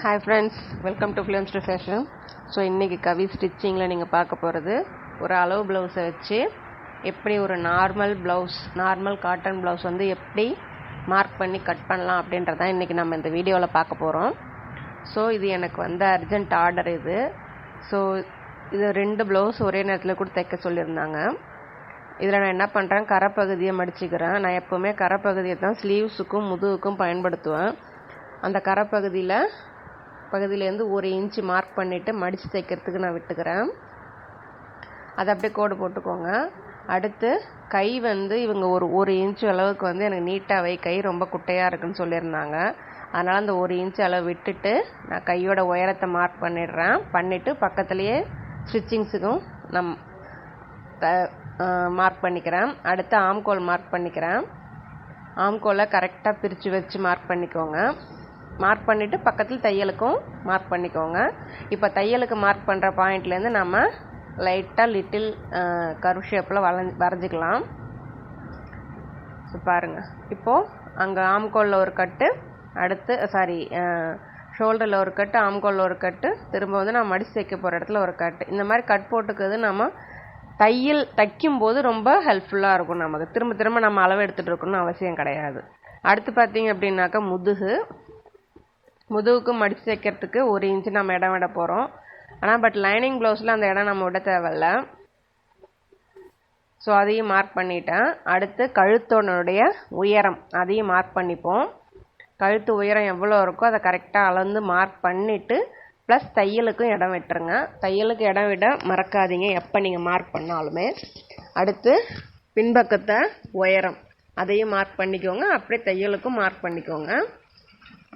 Hi friends welcome to films to fashion so இன்றைக்கி கவி ஸ்டிச்சிங்கில் நீங்கள் பார்க்க போகிறது ஒரு அளவு ப்ளவுஸை வச்சு எப்படி ஒரு normal blouse normal cotton blouse வந்து எப்படி மார்க் பண்ணி கட் பண்ணலாம் அப்படின்றதான் இன்றைக்கி நம்ம இந்த வீடியோவில் பார்க்க போகிறோம் ஸோ இது எனக்கு வந்து அர்ஜென்ட் ஆர்டர் இது. ஸோ இது ரெண்டு ப்ளவுஸ் ஒரே நேரத்தில் கூட தைக்க சொல்லியிருந்தாங்க. இதில் நான் என்ன பண்ணுறேன் கரைப்பகுதியை மடிச்சுக்கிறேன். நான் எப்போவுமே கரைப்பகுதியை தான் ஸ்லீவ்ஸுக்கும் முதுகுக்கும் பயன்படுத்துவேன். அந்த கரைப்பகுதியில் பகுதியிலேருந்து ஒரு இன்ச்சு மார்க் பண்ணிவிட்டு மடித்து தைக்கிறதுக்கு நான் விட்டுக்கிறேன். அதை அப்படியே கோடு போட்டுக்கோங்க. அடுத்து கை வந்து இவங்க ஒரு ஒரு இன்ச்சு அளவுக்கு வந்து எனக்கு நீட்டாகவே கை ரொம்ப குட்டையாக இருக்குன்னு சொல்லியிருந்தாங்க. அதனால் அந்த ஒரு இன்ச்சு அளவு விட்டுட்டு நான் கையோட உயரத்தை மார்க் பண்ணிடுறேன். பண்ணிவிட்டு பக்கத்துலேயே ஸ்டிச்சிங்ஸுக்கும் நம் த மார்க் பண்ணிக்கிறேன். அடுத்து ஆம்கோல் மார்க் பண்ணிக்கிறேன். ஆம்கோலை கரெக்டாக பிரித்து வச்சு மார்க் பண்ணிக்கோங்க. மார்க் பண்ணிவிட்டு பக்கத்தில் தையலுக்கும் மார்க் பண்ணிக்கோங்க. இப்போ தையலுக்கு மார்க் பண்ணுற பாயிண்ட்லேருந்து நம்ம லைட்டாக லிட்டில் கர்வ் ஷேப்பில் வளைஞ்சி வரைஞ்சிக்கலாம். பாருங்கள் இப்போது அங்கே ஆம்கோலில் ஒரு கட்டு அடுத்து சாரி ஷோல்டரில் ஒரு கட்டு ஆம்கோலில் ஒரு கட்டு திரும்ப வந்து நம்ம மடிச்சு தைக்க போகிற இடத்துல ஒரு கட்டு. இந்த மாதிரி கட் போட்டுக்கிறது நம்ம தையல் தைக்கும்போது ரொம்ப ஹெல்ப்ஃபுல்லாக இருக்கும் நமக்கு. திரும்ப திரும்ப நம்ம அளவு எடுத்துகிட்டு இருக்கணும்னு அவசியம் கிடையாது. அடுத்து பார்த்தீங்க அப்படின்னாக்கா முதுகு. முதுகுக்கு மடித்து தைக்கிறதுக்கு ஒரு இன்ச்சு நம்ம இடம் விட போகிறோம் ஆனால் பட் லைனிங் ப்ளவுஸில் அந்த இடம் நம்ம விட தேவையில்ல. ஸோ அதையும் மார்க் பண்ணிட்டேன். அடுத்து கழுத்தோனுடைய உயரம் அதையும் மார்க் பண்ணிப்போம். கழுத்து உயரம் எவ்வளோ இருக்கோ அதை கரெக்டாக அளந்து மார்க் பண்ணிவிட்டு ப்ளஸ் தையலுக்கும் இடம் விட்டுருங்க. தையலுக்கு இடம் விட மறக்காதீங்க எப்போ நீங்கள் மார்க் பண்ணாலுமே. அடுத்து பின்பக்கத்தை உயரம் அதையும் மார்க் பண்ணிக்கோங்க. அப்படியே தையலுக்கும் மார்க் பண்ணிக்கோங்க.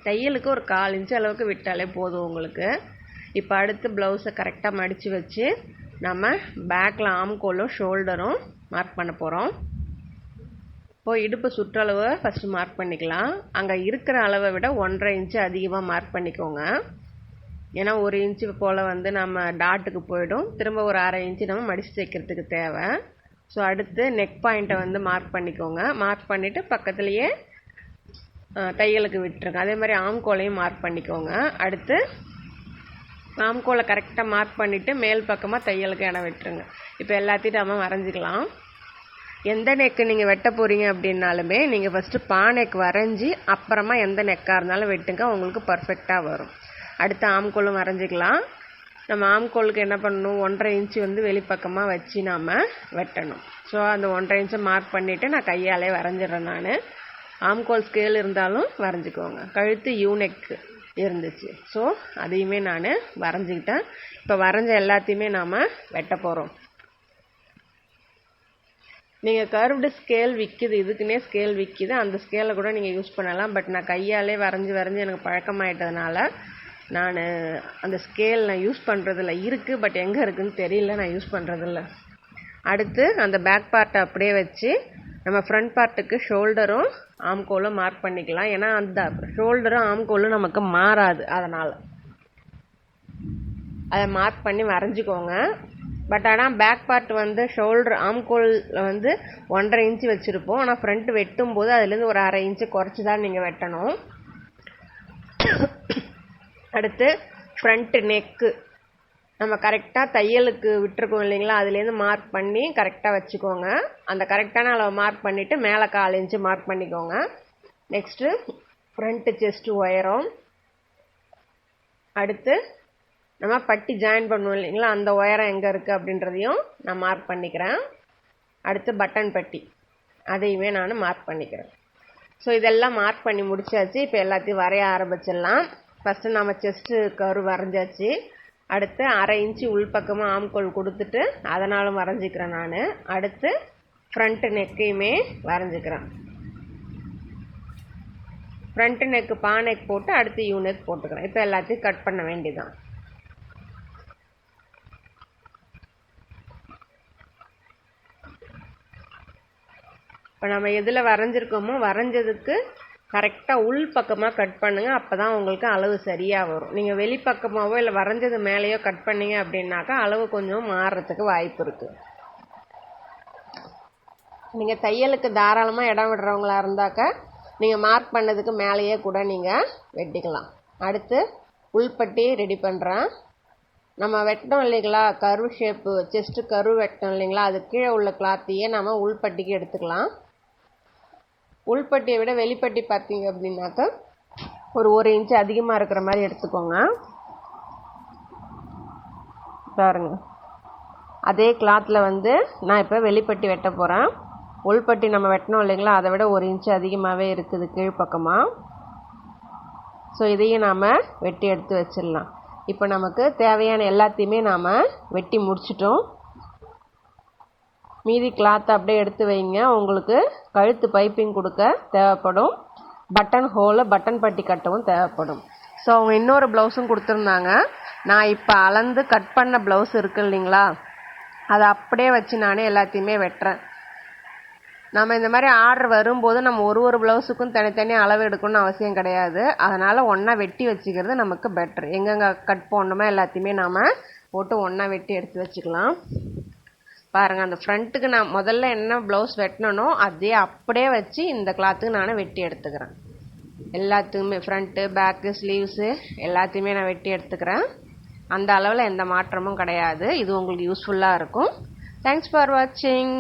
தையலுக்கு ஒரு கால் இன்ச்சு அளவுக்கு விட்டாலே போதும் உங்களுக்கு. இப்போ அடுத்து ப்ளவுஸை கரெக்டாக மடித்து வச்சு நம்ம பேக்கில் ஆம்கோலும் ஷோல்டரும் மார்க் பண்ண போகிறோம் இப்போது இடுப்பு சுற்றளவை ஃபஸ்ட்டு மார்க் பண்ணிக்கலாம். அங்கே இருக்கிற அளவை விட ஒன்றரை இன்ச்சு அதிகமாக மார்க் பண்ணிக்கோங்க. ஏன்னா ஒரு இன்ச்சு போல் வந்து நம்ம டாட்டுக்கு போயிடும். திரும்ப ஒரு அரை இன்ச்சு நம்ம மடித்து தைக்கிறதுக்கு தேவை. ஸோ அடுத்து நெக் பாயிண்ட்டை வந்து மார்க் பண்ணிக்கோங்க. மார்க் பண்ணிவிட்டு பக்கத்துலேயே தையலுக்கு விட்டுருங்க. அதே மாதிரி ஆம்கோலையும் மார்க் பண்ணிக்கோங்க. அடுத்து ஆம்கோலை கரெக்டாக மார்க் பண்ணிவிட்டு மேல் பக்கமாக தையலுக்கு இடம் விட்டுருங்க. இப்போ எல்லாத்தையும் நம்ம வரைஞ்சிக்கலாம். எந்த நெக்கு நீங்கள் வெட்ட போகிறீங்க அப்படின்னாலுமே நீங்கள் ஃபஸ்ட்டு பா நெக் வரைஞ்சி அப்புறமா எந்த நெக்காக இருந்தாலும் வெட்டுங்க. உங்களுக்கு பர்ஃபெக்டாக வரும். அடுத்து ஆம்கோலும் வரைஞ்சிக்கலாம். நம்ம ஆம்கோலுக்கு என்ன பண்ணணும்? ஒன்றரை இன்ச்சு வந்து வெளிப்பக்கமாக வச்சு நாம் வெட்டணும். ஸோ அந்த ஒன்றரை இன்ச்சை மார்க் பண்ணிவிட்டு நான் கையாலே வரைஞ்சிடுறேன் நான். ஆம்கோல் ஸ்கேல் இருந்தாலும் வரைஞ்சிக்கோங்க. கழுத்து யூனெக் இருந்துச்சு. ஸோ அதையுமே நான் வரைஞ்சிக்கிட்டேன். இப்போ வரைஞ்ச எல்லாத்தையுமே நாம் வெட்ட போகிறோம் நீங்கள் கர்வ்டு ஸ்கேல் விற்கிது இதுக்குன்னே ஸ்கேல் விற்கிது அந்த ஸ்கேலை கூட நீங்கள் யூஸ் பண்ணலாம். பட் நான் கையாலே வரைஞ்சி வரைஞ்சி எனக்கு பழக்கமாயிட்டதுனால நான் அந்த ஸ்கேல் நான் யூஸ் பண்ணுறதில்ல இருக்குது பட் எங்கே இருக்குதுன்னு தெரியல. நான் யூஸ் பண்ணுறதில்ல அடுத்து அந்த பேக் பார்ட்டை அப்படியே வச்சு நம்ம ஃப்ரண்ட் பார்ட்டுக்கு ஷோல்டரும் ஆம்கோலும் மார்க் பண்ணிக்கலாம். ஏன்னா அந்த ஷோல்டரும் ஆம்கோலும் நமக்கு மாறாது அதனால். அதை மார்க் பண்ணி வரைஞ்சிக்கோங்க. பட் ஆனால் பேக் பார்ட் வந்து ஷோல்டர் ஆம்கோலில் வந்து ஒன்றரை இன்ச்சு வச்சுருப்போம். ஆனால் ஃப்ரண்ட் வெட்டும் போது அதுலேருந்து ஒரு அரை இன்ச்சு குறைச்சி தான் நீங்கள் வெட்டணும். அடுத்து ஃப்ரண்ட்டு நெக்கு நம்ம கரெக்டாக தையலுக்கு விட்டுருக்கோம் இல்லைங்களா? அதுலேருந்து மார்க் பண்ணி கரெக்டாக வச்சுக்கோங்க. அந்த கரெக்டான அளவு மார்க் பண்ணிவிட்டு மேலே கால் இன்ச்சு மார்க் பண்ணிக்கோங்க. நெக்ஸ்ட்டு ஃப்ரண்ட்டு செஸ்ட்டு உயரம். அடுத்து நம்ம பட்டி ஜாயின் பண்ணுவோம் இல்லைங்களா? அந்த உயரம் எங்கே இருக்குது அப்படின்றதையும் நான் மார்க் பண்ணிக்கிறேன். அடுத்து பட்டன் பட்டி. அதையுமே நான் மார்க் பண்ணிக்கிறேன். ஸோ இதெல்லாம் மார்க் பண்ணி முடிச்சாச்சு. இப்போ எல்லாத்தையும் வரைய ஆரம்பிச்சிடலாம். ஃபஸ்ட்டு நம்ம செஸ்ட்டு கரு வரைஞ்சாச்சு. அடுத்து அரை இன்ச்சு உள்பக்கமாக ஆம்கோல் கொடுத்துட்டு அதனாலும் வரைஞ்சிக்கிறேன் நான். அடுத்து ஃப்ரண்ட்டு நெக்கையுமே வரைஞ்சிக்கிறேன். ஃப்ரண்ட்டு நெக்கு பா நெக் போட்டு அடுத்து யூ நெக் போட்டுக்கிறேன். இப்போ எல்லாத்தையும் கட் பண்ண வேண்டியதான் இப்போ நம்ம எதில் வரைஞ்சிருக்கோமோ வரைஞ்சதுக்கு கரெக்டாக உள் பக்கமாக கட் பண்ணுங்கள் அப்போ தான் உங்களுக்கு அளவு சரியாக வரும். நீங்கள் வெளிப்பக்கமாகவோ இல்லை வரைஞ்சது மேலேயோ கட் பண்ணீங்க அப்படின்னாக்கா அளவு கொஞ்சம் மாறுறதுக்கு வாய்ப்பு இருக்குது நீங்கள் தையலுக்கு தாராளமாக இடம் விடுறவங்களா இருந்தாக்கா நீங்கள் மார்க் பண்ணதுக்கு மேலேயே கூட நீங்கள் வெட்டிக்கலாம். அடுத்து உள்பட்டி ரெடி பண்ணுறேன் நம்ம வெட்டோம் இல்லைங்களா? கரு ஷேப்பு செஸ்ட்டு கரு வெட்டோம் இல்லைங்களா? அது கீழே உள்ள கிளாத்தையே நம்ம உள்பட்டிக்கு எடுத்துக்கலாம். உள்பட்டியை விட வெளிப்பட்டி பார்த்தீங்க அப்படின்னாக்கா ஒரு ஒரு இன்ச்சு அதிகமாக இருக்கிற மாதிரி எடுத்துக்கோங்க. பாருங்க. அதே கிளாத்தில் வந்து நான் இப்போ வெளிப்பட்டி வெட்ட போகிறேன் உள்பட்டி நம்ம வெட்டினோம் இல்லைங்களா? அதை விட ஒரு இன்ச்சு அதிகமாகவே இருக்குது கீழ்ப்பக்கமாக ஸோ இதையும் நாம் வெட்டி எடுத்து வச்சிடலாம். இப்போ நமக்கு தேவையான எல்லாத்தையுமே நாம் வெட்டி முடிச்சிட்டோம். மீதி கிளாத்தை அப்படியே எடுத்து வைங்க. உங்களுக்கு கழுத்து பைப்பிங் கொடுக்க தேவைப்படும். பட்டன் ஹோலு பட்டன் பட்டி கட்டவும் தேவைப்படும். ஸோ அவங்க இன்னொரு ப்ளவுஸும் கொடுத்துருந்தாங்க. நான் இப்போ அளந்து கட் பண்ண ப்ளவுஸ் இருக்கு இல்லைங்களா? அதை அப்படியே வச்சு நானே எல்லாத்தையுமே வெட்டுறேன். நம்ம இந்த மாதிரி ஆர்டர் வரும்போது நம்ம ஒரு ஒரு ப்ளவுஸுக்கும் தனித்தனி அளவு எடுக்கணும்னு அவசியம் கிடையாது. அதனால் ஒன்றா வெட்டி வச்சுக்கிறது நமக்கு பெட்ரு எங்கெங்கே கட் போடணுமோ எல்லாத்தையுமே நாம் போட்டு ஒன்றா வெட்டி எடுத்து வச்சுக்கலாம். பாருங்கள் அந்த ஃப்ரண்ட்டுக்கு நான் முதல்ல என்ன ப்ளவுஸ் வெட்டினோ அதே அப்படியே வச்சு இந்த கிளாத்துக்கு நான் வெட்டி எடுத்துக்கிறேன். எல்லாத்துக்குமே ஃப்ரண்ட்டு பேக்கு ஸ்லீவ்ஸு எல்லாத்தையுமே நான் வெட்டி எடுத்துக்கிறேன். அந்த அளவில் எந்த மாற்றமும் கிடையாது. இது உங்களுக்கு யூஸ்ஃபுல்லாக இருக்கும். தேங்க்ஸ் ஃபார் வாட்சிங்